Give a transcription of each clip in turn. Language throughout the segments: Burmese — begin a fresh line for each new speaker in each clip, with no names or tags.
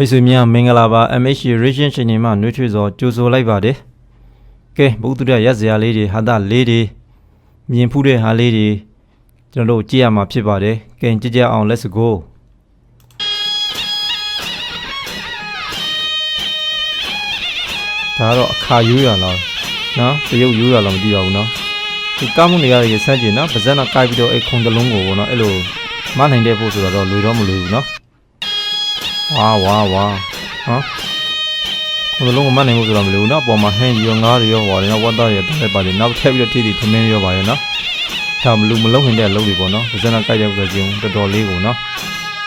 မိတ်ဆွေများမင်္ဂလာပါ MH Region Channel မှာနှွေးထွေးစွာကြိုဆိုလိုက်ပါတယ်ကဲဘုဒ္ဓရရက်စရာလေးတွေဟာတာလေးတွေမြင်ဖူးတဲ့ဟာလေးတွေကျွန်တော်တို့ကြည့်ရမှာဖြစ်ပါတယ်ကဲကြည့်ကြအောင် let's go ဒါကတော့အခါယူရလားနော်တရုပ်ယူရလားမသိပါဘူးနော်ဒီကားမှုတွေရရဆန်းကျင်နော်ပါဇက်နဲ့ကိုက်ပြီးတော့အဲ့ခုံတလုံးကိုပေါ့နော်အဲ့လိုမနိုင်တဲ့ဖို့ဆိုတော့လွေတော့မလွေဘူးနော် ဝါဝါဝါဟမ်ဘယ်လုံးကမနိုင်ဘူးဆိုတော့မလို့နော်အပေါ်မှာဟင်းရောငါးတွေရောဟောတယ်နော်ဝတ်သားတွေတက်လိုက်ပါတယ်နောက်ထပ်ပြီးတော့ထိတိထမင်းတွေရောပါတယ်နော်ဒါမလို့မလုံးခင်တဲ့အလုပ်တွေပေါ့နော်ဒီစနာကြိုက်တဲ့ဥစ္စာချင်းတော်တော်လေးကိုနော်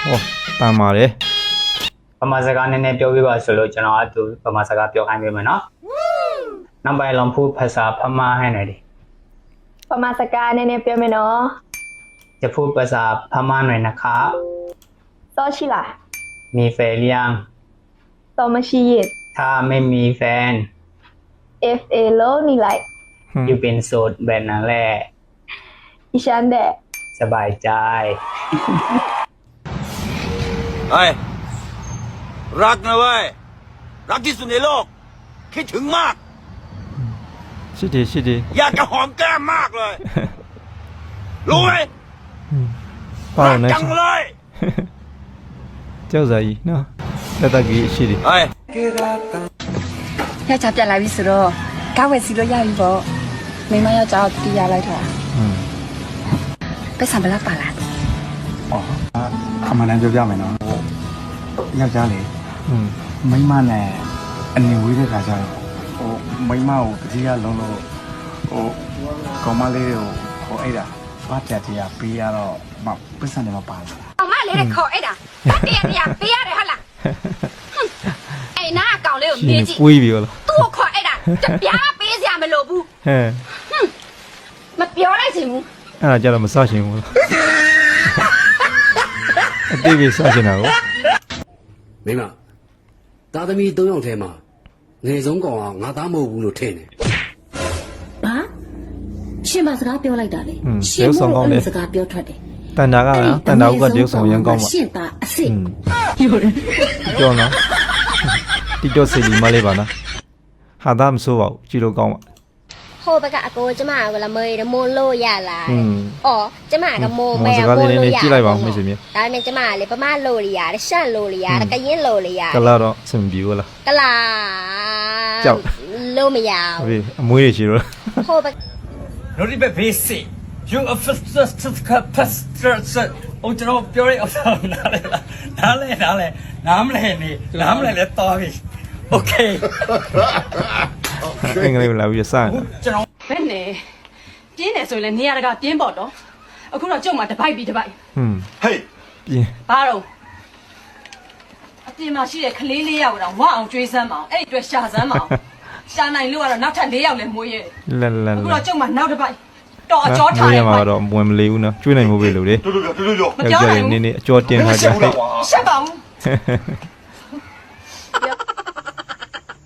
ဟောတန်ပါတယ်
ပမာစကားနည်းနည်းပြောပြပါဆိုလို့ကျွန်တော်အတူပမာစကားပြောခိုင်းပေးမယ်နော်နံပါတ်လုံးဖူးဖဆာဖမဟဲ့နေတယ်
ပမာစကားနည်းနည်းပြောမယ်နော်
จะพูดภาษาพม่าหน่อยนะครับ
စောရှိလား
มีแฟนยัง ตอมา
ชีเยต
ถ้าไม่มีแฟน
เอฟเอโลนี่ไล
อยู่เป็นโสดแบบนั้นแหละ
อิชันแดะ
สบายใจ
เฮ้ย รักนะเว้ย รักที่สุดในโลก คิดถึงมาก
ชิดีชิ，ดี，
อยากจะหอมแก้มมากเลย รู้ไหมรั
ก
จัง。เลย
ကြောက်စာကြီးနော်တက်တက်ကြီးအရှိတယ်
ဟဲ့။
ယောက်ျားပြတ်လာပြီဆိုတော့ကားဝယ်စီလို့ရပြီပေါ့။မိမယောက်ျားကိုတီးရလိုက်တာ။ပတ်စံဘလောက်ပါလား
အမှန်တမ်းပြောပြမယ်နော်ယောက်ျားလေ
อืม
မိန်းမနဲ့အနေဝေးတဲ့ခါကျတော့ဟိုမိန်းမကိုတတိယလုံးလို့ဟိုကောင်မလေးတွေကိုဟိုအဲ့ဒါဘာပြတ်တရားပေးရတော့မပစ္စံတွေမပါဘူး
လေးတဲ့ခေါ်အဲ့ဒါတတရားတရားပေးရတယ်ဟုတ်လားအဲ့နာအကောင်လေးကို
ရှင်
မေး
နေ
ကြည့်
ပွေးပြီလား
သူ့ကိုခေါ်အဲ့ဒါတပြားပေးစရာမလိုဘူး
ဟဲ့
မပြောလိုက်ချင်ဘူး
အဲ့ဒါကြတော့မစရှင်ဘူးလားအတိတ်ပဲစရှင်တာကို
မင်းမသားသမီး၃ယောက်ထဲမှာငယ်ဆုံးကောင်ကငါသားမဟုတ်ဘူးလို့ထင်တယ်
ဘာရှင်ဘာစကားပြောလိုက်တာလေ
อืม
ရှင်
ရုပ်ဆောင်ကောင်းတယ်
စကားပြောထွက်တယ်
တန်တာကလားတန်တာကတရုပ်ဆောင်ရန်ကောင်းပါ
ရှင့်တာအစ်စ်ပြော
နော်တီတော့စီလီမလေးပါနော်ဟာသားမဆိုးပါဘူးကြည့်လို့ကောင်းပါ
ဟိုဘက်ကအကိုကျမကလည်းမေးရမိုးလို့ရလား။အော်ကျမကမိုး
ပဲ
မိုး
လို့
ရ။
ကြည့်လိုက်ပါဦးမိတ်ဆွေမြေ။
ဒါနဲ့ကျမကလေဗမာလို့ရတယ်ရှန့်လို့ရတယ်ကရင်လို့ရတယ်။
ကလာတော့စင်ပြီလား။
ကလာ။
ကြောက်
လို့မရဘူး။
အမွေးရရှိတော့။
ဟိုဘက်
Not even basic. you a first just capacitor ဟုတ်ကျွန်တော်ပြောရအောင်နားလဲနားလဲနားလဲနားမလဲနေနားမလဲလဲတော်ပြီ okay
အင်္ဂလိပ်လာပြီးစမ်း
ကျွန်တော်
ဘယ်နဲ့ပြင်းတယ်ဆိုရင်လည်းနေရာတကာပြင်းပေါ့တော့အခုတော့ကြုံမှာတပိုက်ပြီးတပိုက်
ဟွန်း
ဟေး
ပြင်း
ဘာတော့အပြင်မှာရှိတဲ့ကလေးလေးယောက်တော့ဝအောင်ကျွေးစမ်းမအောင်အဲ့အတွက်ရှာစမ်းမအောင်ရှာနိုင်လို့ကတော့နောက်ထပ်၄ယောက်လည်းမွေးရဲ
လဲလဲ
အခုတော့ကြုံမှာနောက်တပိုက် တော်အကျော်ထားတယ်
မှာတော့ဝင်မလေးဘူးနော်ကျွေးနိုင်မို့ပဲလို့လေ
တို့တို့ပြောတို့တို့ပြော
မပြောနိုင်ဘူး
န
င်း
နေအကျော်တင်ထားကြဟဲ့
ရှက်ပါဘူး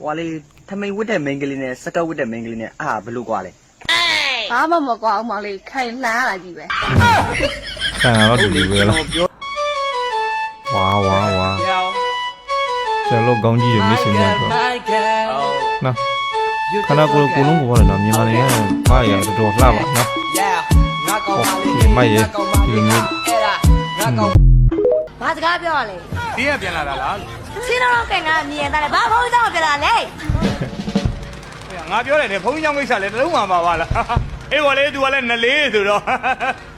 ဝါလေးထမိန်ဝတ်တဲ့မိန်းကလေးနဲ့စကောက်ဝတ်တဲ့မိန်းကလေးနဲ့အာဘလို့ကွာလဲ
ဘာမှမကွာအောင်မလေးခိုင်လှမ်းလာကြည့်ပဲ
ခံရတော့ဒီလိုပဲလားဝါဝါဝါကျွန်တော်ကောင်းကြီးရမစ်စင်ရတော့နော်ခဏကိုယ်ကိုလုံးကိုပေါ်လာမြန်မာနိုင်ငံဘာရတော်တော်လှပါနော်
ငါကောင်
ဒီမိုက်ရဒီလိုမျိုး
အဲ့ဒါငါကောင်
ဘာစကားပြောရလဲ
ဒီကပြန်လာတာလား
စင်းတော့ကန်ကမြင်ရတယ်ဘာဖုန်းကြောင့်ပြလာလဲ
ငါပြောတယ်လေဘုန်းကြီးကျောင်းကိစ္စလည်းတလုံးမှပါပါလားအေးဘောလေသူကလည်းနလေးဆိုတော့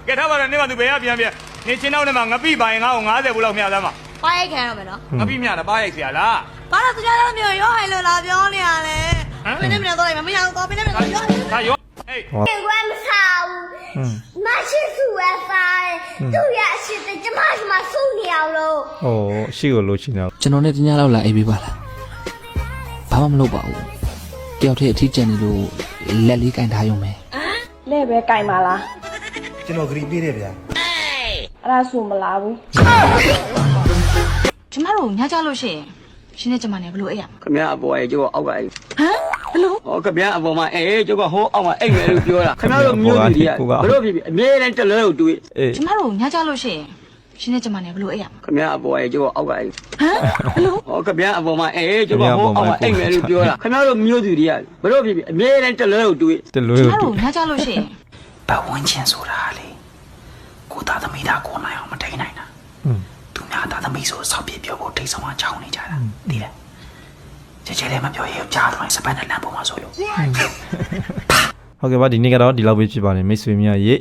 ကဲထားပါတော့နေမသူဘယ်ကပြန်ပြန်နေချင်းတော့နေမှာငပိပိုင်ငါ့ကို90ဘူးလောက်မျှသားမှာ
ပါရိုက်ခံရမယ်နော်
ငပိမျှတာပါရိုက်ဆရာလား
ဘာလို့သူများတော့မျိုးရောဟဲ့လို့လာပြောနေရလဲ
ဟမ်
မင်းနဲ့မင်းတော့မရအောင်တော့မင်းနဲ့မင်းတော့ပြော
ဒါရော ဟေး
ဟော
ကွယ်မစားဘူး
ဟွန်း
မရှိစုဝဲစားတယ်သူ့ရဲ့အရှိတကျမရှိမှစုနေအောင်လို့
ဟိုရှိကိုလို့ရှိနေတာ
ကျွန်တော်နဲ့တ냐လောက်လာအေးပေးပါလားဘာမှမလုပ်ပါဘူးတယောက်တည်းအထီးကျန်နေလို့လက်လေးကင်ထားရုံပဲ
လဲပဲကင်ပါလား
ကျွန်တော်ဂရီပေးတယ်ဗျာ
အဲ့ဒါဆိုမလားဘူး
ကျမတို့ညကြလို့ရှိရင်ရှင်နဲ့ကျမနဲ့ဘလို့အဲ့ရ
ခမရအပေါ်ရဲ့ကျိုးအောက်ကအဲ့
ဟမ် ဘလို့
ဟောခမရအပေါ်မှာအေးကျိုးကဟိုအောက်မှာအဲ့မယ်လို့ပြောတာခမရတို့မျိုးကြီးကဘလို့ဖြစ်ဖြစ်အမြဲတမ်းတလဲကိုတွေး
အေး
ကျမတို့ညကြလို့ရှိရင်
ရှင်နဲ့ကျမနဲ့ဘလို့အဲ့ရမှာ
ခမရအပေါ်ရဲ့ကျုပ်အောက်ကအဲ့
ဟမ်ဘလို့
ဟောခမရအပေါ်မှာအေးကျုပ်ကဟိုအောက်ကအိမ်မယ်လို့ပြောတာခမရတို့မျိုးသူတွေကဘယ်တော့ဖြစ်ဖြစ်အမြဲတမ်းတလဲကိုတွေး
တလွဲ
ကျမ
လို့
တို့ညကြလို့ရှိရင်
ပတ်ဝန်းကျင်ဆိုတာလေကိုသားသမီးသားကိုနိုင်အောင်မထိန်နိုင်တာ
อืม
သူများသားသမီးဆိုစောက်ပြပြောဖို့ထိတ်ဆုံးအောင်ချောင်းနေကြတာသိလား ကြဲကြဲလေးမပြောရဲကြားတော့စပန်နဲ့လမ်းပေါ်မှာဆိုလို့
ဟုတ်ကဲ့ပါဒီနေ့ကတော့ဒီလောက်ပဲဖြစ်ပါတယ်မိတ်ဆွေများရေ